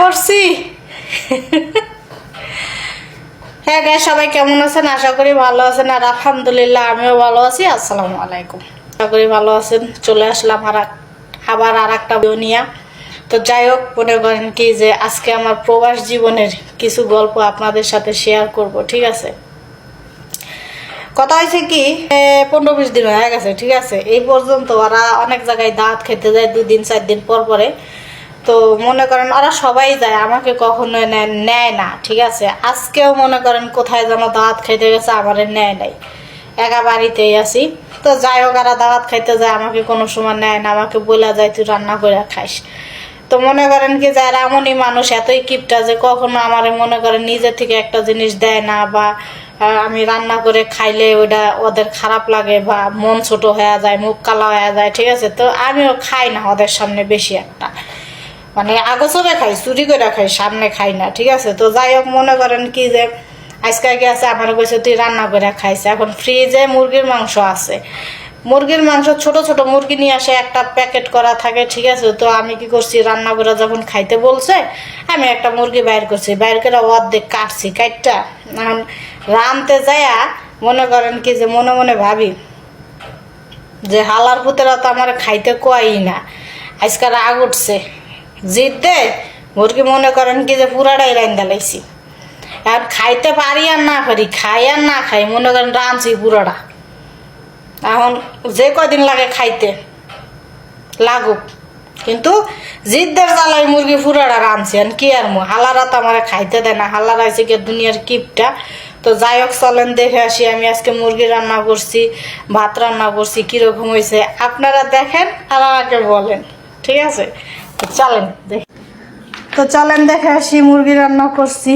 পড়ছি। হ্যাঁ গায়ে সবাই কেমন আছেন? আশা করি ভালো আছেন আর আলহামদুলিল্লাহ আমিও ভালো আছি। আসসালামু আলাইকুম। আশা করি ভালো আছেন। চলে আসলাম আর আবার আর একটা নিয়া। তো যাই হোক, মনে করেন কি যে আজকে আমার প্রবাস জীবনের কিছু গল্প আপনাদের সাথে শেয়ার করব, ঠিক আছে? কথা হয়েছে কি পনেরো বিশ দিন হয়ে গেছে, ঠিক আছে? এই পর্যন্ত ওরা অনেক জায়গায় দাঁত খেতে যায় দুই দিন চার দিন পর পরে। তো মনে করেন ওরা সবাই যায়, আমাকে কখনো নেয় না, ঠিক আছে? আজকেও মনে করেন কোথায় যেন দাওয়াত খাইতে গেছে, আমার নেয় নাই। একা বাড়িতেই আছি। তো যাই হোক, ওরা দাওয়াত খাইতে যায়, আমাকে কোনো সময় নেয় না, আমাকে বলে যায়, তুই রান্না করে খাইস। তো মনে করেন কি, যারা এমনই মানুষ, এতই কিপটা যে কখনো আমার মনে করেন নিজে থেকে একটা জিনিস দেয় না বা আমি রান্না করে খাইলে ওটা ওদের খারাপ লাগে বা মন ছোট হয়ে যায়, মুখ কালা হয়ে যায়, ঠিক আছে? তো আমিও খাই না ওদের সামনে বেশি একটা। মানে আগোছবে খাই, চুরি করে খাই, সামনে খাই না, ঠিক আছে? তো যাই হোক মনে করেন কি যে, আজকে গেছে আমার কইছে, তুই রান্না করে খাইছে এখন ফ্রিজে মুরগির মাংস আছে। মুরগির মাংস, ছোট ছোট মুরগি নিয়ে আসে, একটা প্যাকেট করা থাকে, ঠিক আছে? তো আমি কি করছি রান্না করে যখন খাইতে বলছে, আমি একটা মুরগি বাইর করছি, বাইর করে অর্ধেক কাটছি কাটটা এখন রানতে যায়া মনে করেন কি যে, মনে মনে ভাবি যে, হালার পুতেরা তো আমার খাইতে কয়ই না। আজকাল রাগ উঠছে। দে মুরগি মনে করেন কি যে পুরাটাই রান্দা লাইছি। আর খাইতে পারি আর না পারি, খাই আর না খাই, মনে করেন রাঁধছি পুরোটা। এখন যে কদিন লাগে খাইতে, লাগুক। কিন্তু জিদ্দের জ্বালাই মুরগি পুরাটা রাঁধছি, আর কি আর মু? হালারা তো আমার খাইতে দেয় না, হালারা আছে কি দুনিয়ার কিপটা। তো যাই হোক, চলেন দেখে আসি, আমি আজকে মুরগি রান্না করছি, ভাত রান্না করছি, কীরকম হয়েছে আপনারা দেখেন আর আমাকে বলেন, ঠিক আছে? চলেন তো চলেন, দেখে আসি, মুরগি রান্না করছি।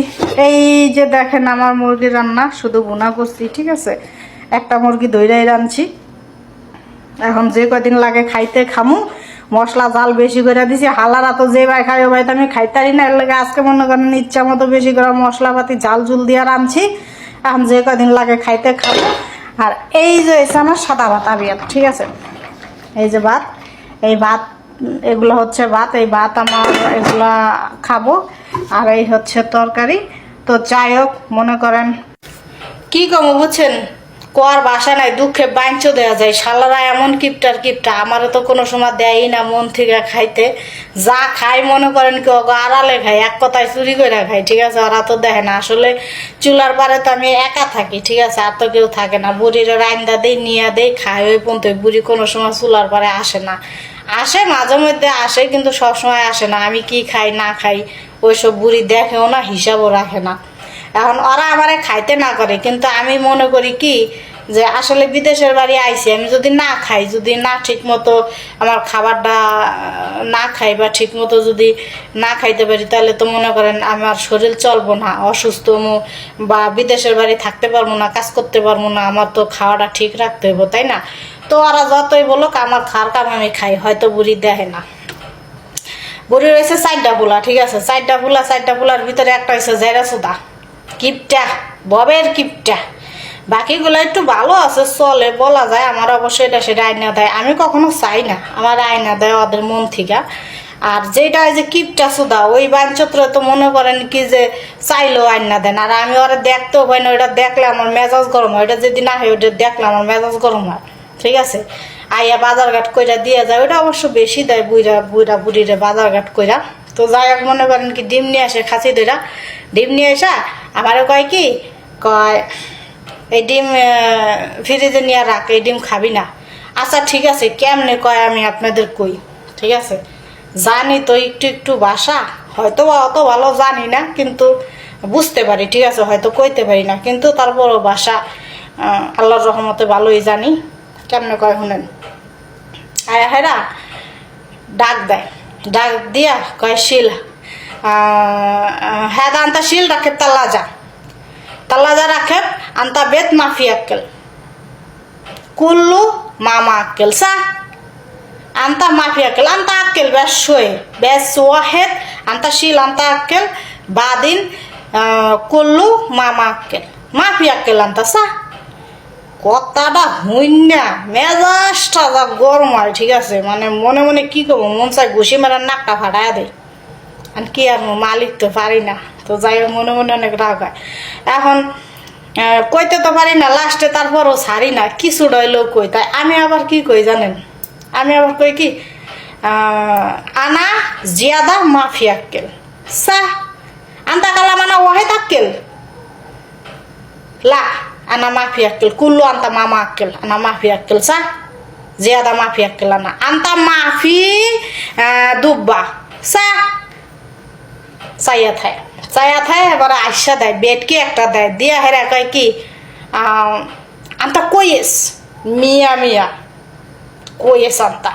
এই যে দেখেন আমার মুরগি রান্না, শুধু বোনা করছি, ঠিক আছে? একটা মুরগি দইরাই রাঁধছি। এখন যে কদিন লাগে খাইতে খামু। মশলা জাল বেশি করে দিছি, হালারা তো যে ভাই খাই ভাই তো আমি খাইতারি না। এর লাগে আজকে মনে করেন ইচ্ছা মতো বেশি করে মশলাপাতি জাল জুল দিয়ে রাঁধছি। এখন যে কদিন লাগে খাইতে খাব আর এই যে এসে আমার সাদা ভাত আবিয়াল ঠিক আছে? এই যে ভাত, এই ভাত এগুলো হচ্ছে ভাত, এই ভাত আমার এগুলা খাব, আর এই হচ্ছে তরকারি। তো যাই হোক, মনে করেন। কি কম বুঝছেন? কোয়ার বাসা নাই, দুঃখে বাঞ্চ দেওয়া যায়। শালারা এমন কিপটার কিপটা আমারও তো কোনো সময় দেয়ই না মন থেকে খাইতে। যা খাই, মনে করেন কি আড়ালে খাই, এক কথায় চুরি করে খাই, ঠিক আছে? ওরা তো দেখে না। আসলে চুলার পারে তো আমি একা থাকি, ঠিক আছে? আর তো কেউ থাকে না। বুড়ির রাইন্দা দেই, নিয়ে দেই, খাই, ওই পর্যন্ত বুড়ি কোনো সময় চুলার পারে আসে না। আসে, মাঝে মধ্যে আসে, কিন্তু সব সময় আসে না। আমি কি খাই, না খাই, ওইসব বুড়ি দেখেও না, হিসাবও রাখে না। এখন ওরা আমারে খাইতে না করে, কিন্তু আমি মনে করি কি, যে আসলে বিদেশের বাড়ি আইছি, আমি যদি না খাই, যদি না ঠিক মতো আমার খাবারটা না খাই বা ঠিক মতো যদি না খাইতে পারি, তাহলে তো মনে করেন আমার শরীর চলবো না, অসুস্থ বা বিদেশের বাড়ি থাকতে পারব না, কাজ করতে পারব না, আমার তো খাওয়াটা ঠিক রাখতে হইব, তাই না? তো ওরা যতই বলুক, আমার খাওয়ার কাম আমি খাই, হয়তো বুড়ি দেখে না। বুড়ি রয়েছে চারটা পোলা ঠিক আছে? চারটা পোলা চারটা পোলার ভিতরে একটা হয়েছে জেরা সুদা। কিপটা, ববের কিপটা। বাকিগুলো একটু ভালো আছে, চলে, বলা যায়, আমার অবশ্যই এটা সেটা আয়না দেয়। আমি কখনো চাই না, আমার আয়না দেয় ওদের মন থেকে। আর যেটা যে কিপটা সুদা, ওই বাঞ্চত্র তো মনে করেন কি যে চাইলেও আয়না দেন। আর আমি ওরা দেখতেও পাই না ওটা দেখলে আমার মেজাজ গরম হয় ওটা যদি না হয় ওটা দেখলে আমার মেজাজ গরম হয়। ঠিক আছে? আইয়া বাজারঘাট কইরা দিয়ে যায় ওটা অবশ্য বেশি দেয় বুইরা বুইরা বুড়িরে বাজারঘাট কইরা। তো যাই হোক, মনে করেন কি, ডিম নিয়ে আসে খাসি দইরা ডিম নিয়ে আসা, আমারও কয় কি, কয়, এই ডিম ফ্রিজে নিয়ে রাখ, এই ডিম খাবি না। আচ্ছা ঠিক আছে, কেমনে কয়, আমি আপনাদের কই। ঠিক আছে? জানি তো একটু একটু বাসা, হয়তো অত ভালো জানি না, কিন্তু বুঝতে পারি, ঠিক আছে? হয়তো কইতে পারি না, কিন্তু তারপরও বাসা আল্লাহর রহমতে ভালোই জানি। কেমনে কয় শুনেন? আয়া হেরা, ডাক দেয়। ডাক দিয়া কয়, শিল হ্যাঁ আন্তা শিল রাখে তাল্লা যা তাল্লা যা রাখে আন্তা বেত মাফি আক্কেল। কুল্লু মামা আক্কেল সা আনতা মাফি আক্কেল, আন্তা আক্কেল বেশ শোয়ে। বেশ ওয়াহেদ, আন্তা শিল, আন্তা আক্কেল, বাদিন কুল্লু মামা আক্কেল। মাফি আক্কেল আন্তা সা কথাটা হইন না। মেজাজটা যা গরম হয়, ঠিক আছে? মানে মনে মনে কি করব? মন চাই ঘুষি মারার নাকটা ফাটায় দেয় আর কি আর মালিক তো পারি না। তো যাই হোক, মনে মনে অনেক রাগ হয়। এখন কইতে তো পারি না, লাস্টে তারপরও ছাড়ি না। কিছু ডয়লেও কই? তাই আমি আবার কি কই জানেন? আমি আবার কই কি? আনা জিয়াদা মাফি আক্কেল সা আন্তা কালা মানা ওয়াহে থাক্কেল লা। আনা মাফি আক্কেল কুল্লু আন্তা মামা আক্কেল আনা মাফি আক্কেল সা জিয়াদা মাফি আক্কেল আনা আন্তা মাফি দুব্বা সা চাইয়া থায় চাইয়া থায় এবার আইসা দেয় বেডকে একটা দেয় দিয়া হেরা কয় কি আন্তা কইয়েস মিয়া মিয়া কইয়েস আন্তা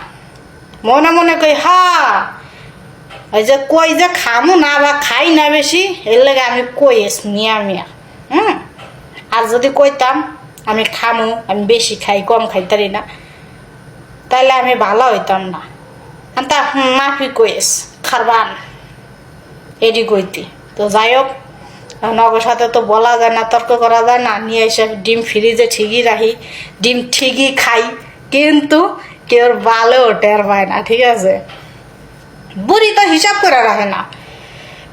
মনে মনে কই হা ওই যে কই যে খামু না বা খাই না বেশি এর লাগে আমি কইয়েস মিয়া মিয়া হুম আর যদি কইতাম আমি খামু আমি বেশি খাই কম খাইতারি না। তাহলে আমি ভালো হইতাম না। হুম, মাফি কইয়েস খারবান এডি কইতি। তো যাই হোক নগর সাথে তো বলা যায় না তর্ক করা যায় না। নিয়ে এসে ডিম ফ্রিজে ঠিকই রাখি ডিম ঠিকই খাই কিন্তু কেউ ভালো টের পায় না ঠিক আছে? বুড়ি তো হিসাব করে রাখে না।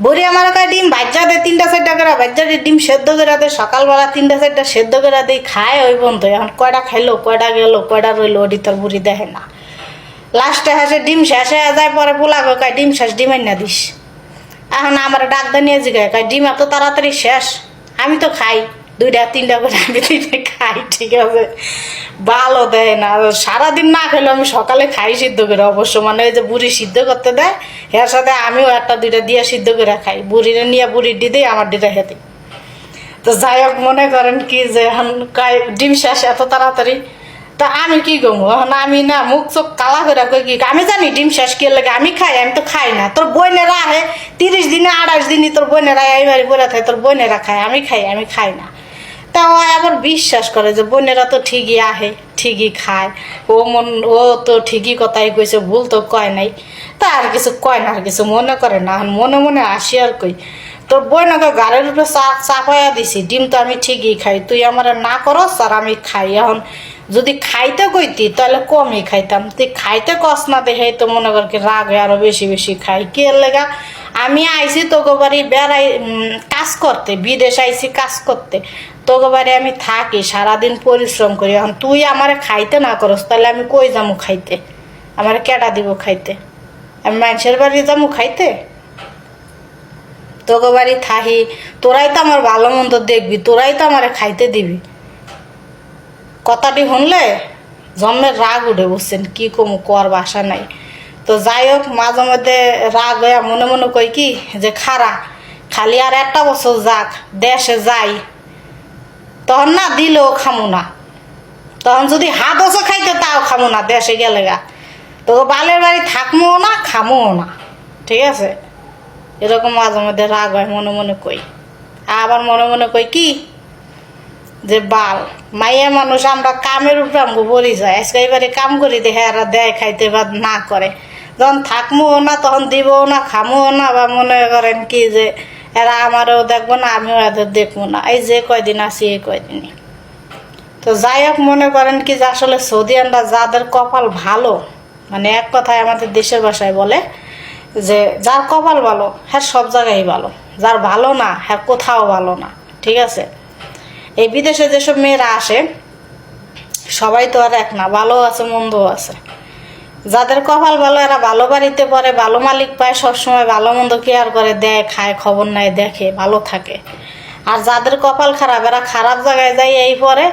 বুড়ি আমার কাছে ডিম বাচ্চা দেয় তিনটা চারটা করে, বাচ্চা দিয়ে ডিম সেদ্ধ করে দেয় সকালবেলা তিনটা চারটা সেদ্ধ করে দেয় খায় ওই বন্ধু। এখন কয়টা খাইলো কয়টা গেলো, কয়টা রইল ওটি তোর বুড়ি দেখে না। লাস্টে হাসে ডিম শেষ হয়ে যায়, পরে পোলা কয় ডিম শেষ, ডিম না দিস। এখন আমার ডাক্তার নিয়ে জিগায় কয় ডিম এত তাড়াতাড়ি শেষ, আমি তো খাই। দুইটা, তিনটা করে আমি দুইটা খাই, ঠিক আছে? ভালো দেয় না। সারাদিন না খেলে আমি সকালে খাই সিদ্ধ করে, অবশ্য মানে ওই যে বুড়ি সিদ্ধ করতে দেয়, এর সাথে আমিও একটা, দুইটা দিয়ে সিদ্ধ করে খাই। বুড়িরে নিয়ে বুড়ির দিতেই আমার দিটা খেতে তো যাই হোক, মনে করেন কি যে এখন ডিম শেষ এত তাড়াতাড়ি। তা আমি কি গমু এখন আমি না মুখ চোখ কালা করে কই কি আমি জানি ডিম শেষ কি লাগে, আমি খাই, আমি তো খাই না। তোর বোনেরা আহে, তিরিশ দিনে, আঠাশ দিনই তোর বোনেরা এই বাড়ি বলে থাকে, তোর বোনেরা খায়, আমি খাই আমি খাই না। তা ও আবার বিশ্বাস করে যে বোনেরা তো ঠিকই আহে, ঠিকই খায়। ও মন, ও তো ঠিকই কথাই কইছে, ভুল তো কয় নাই। তা আর কিছু কয় না, আর কিছু মনে করে না। মনে মনে আসি আর কই। তোর বই নাকি গাড়ির উপরে চা চাপাইয়া দিছি, ডিম তো আমি ঠিকই খাই, তুই আমার না করস আর আমি খাই। এখন যদি খাইতে কইতি, তাহলে কমই খাইতাম। তুই খাইতে কস না দেখে তো মনে কর কি রাগ হয়ে আরও বেশি বেশি খাই। কে লেগা? আমি আইছি তোকে বাড়ি বেড়াই কাজ করতে, বিদেশ আইছি কাজ করতে। তোকে বাড়ি আমি থাকি, সারাদিন পরিশ্রম করি। এখন তুই আমারে খাইতে না করস, তাহলে আমি কই যামু খাইতে? আমার কেটা দিব খাইতে? আমি মানুষের বাড়ি যামু খাইতে? তোকে বাড়ি থাহি, তোরাই তো আমার ভালো মন্দ দেখবি, তোরাই তো আমারে খাইতে দিবি। কথাটি শুনলে জন্মের রাগ উঠে বসছেন, কি কমু, কর বাসা নাই। তো যাই হোক, মাঝে মধ্যে রাগ হয়ে মনে মনে কই কি যে খারা, খালি আর একটা বছর যাক, দেশে যাই। তখন না দিলেও খামু না। তখন যদি হাত বছর খাইতে, তাও খামু না দেশে গেলে গা। তো বালের বাড়ি থাকমও না, খামও না। ঠিক আছে? এরকম মাঝে মধ্যে রাগ হয় মনে মনে কই। আবার মনে মনে কই কি যে বাল, মাইয়া মানুষ আমরা কামের উপরে আমাকে বলি যায়। আজকে এবারে কাম করি দেখে এরা দেয় খাইতে বা না করে। যখন থাকমো না, তখন দিবও না, খামো না, বা মনে করেন কি যে এরা আমারও দেখব না, আমিও এদের দেখব না। এই যে কয়দিন আছি, এই কয়দিনই। তো যাই হোক, মনে করেন কি যে আসলে সৌদিয়ানরা যাদের কপাল ভালো মানে এক কথায় আমাদের দেশের ভাষায় বলে, যে যার কপাল ভালো হ্যাঁ সব জায়গায় ভালো। যার ভালো না হ্যাঁ কোথাও ভালো না, ঠিক আছে? এই বিদেশে যেসব মেয়েরা আসে, সবাই তো আর এক না, ভালো আছে, মন্দও আছে। যাদের কপাল ভালো, এরা ভালো বাড়িতে পড়ে, ভালো মালিক পায়, সবসময় ভালো মন্দ কেয়ার করে, দেয়, খায়, খবর নেয়, দেখে, ভালো থাকে। আর যাদের কপাল খারাপ, এরা খারাপ জায়গায় যায়, এই পরে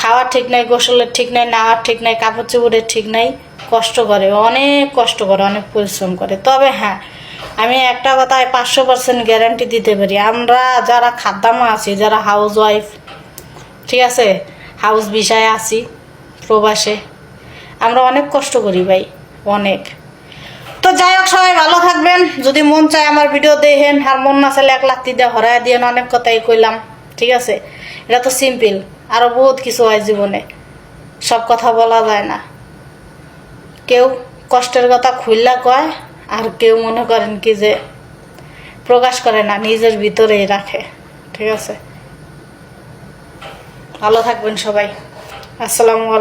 খাওয়ার ঠিক নাই, গোসলের ঠিক নাই, নেওয়ার ঠিক নাই, কাপড় চোপড়ের ঠিক নাই, কষ্ট করে, অনেক কষ্ট করে, অনেক পরিশ্রম করে। তবে হ্যাঁ আমি একটা কথায় পাঁচশো পার্সেন্ট গ্যারান্টি দিতে পারি, আমরা যারা খাদ্যামা আছি, যারা হাউস ওয়াইফ ঠিক আছে? হাউস বিষয়ে আছি, প্রবাসে। আমরা অনেক কষ্ট করি ভাই, অনেক। তো যাই হোক, সবাই ভালো থাকবেন। যদি মন চায় আমার ভিডিও দেখেন, আর মন না চাইলে এক লাত্তি দিয়ে হরাই দিয়ে অনেক কথাই কইলাম, ঠিক আছে? এটা তো সিম্পল আরও বহুত কিছু হয় জীবনে। সব কথা বলা যায় না। কেউ কষ্টের কথা খুললা কয়, আর কেউ মনে করেন কি যে প্রকাশ করে না, নিজের ভিতরেই রাখে, ঠিক আছে? ভালো থাকবেন সবাই। আসসালামু আলাইকুম।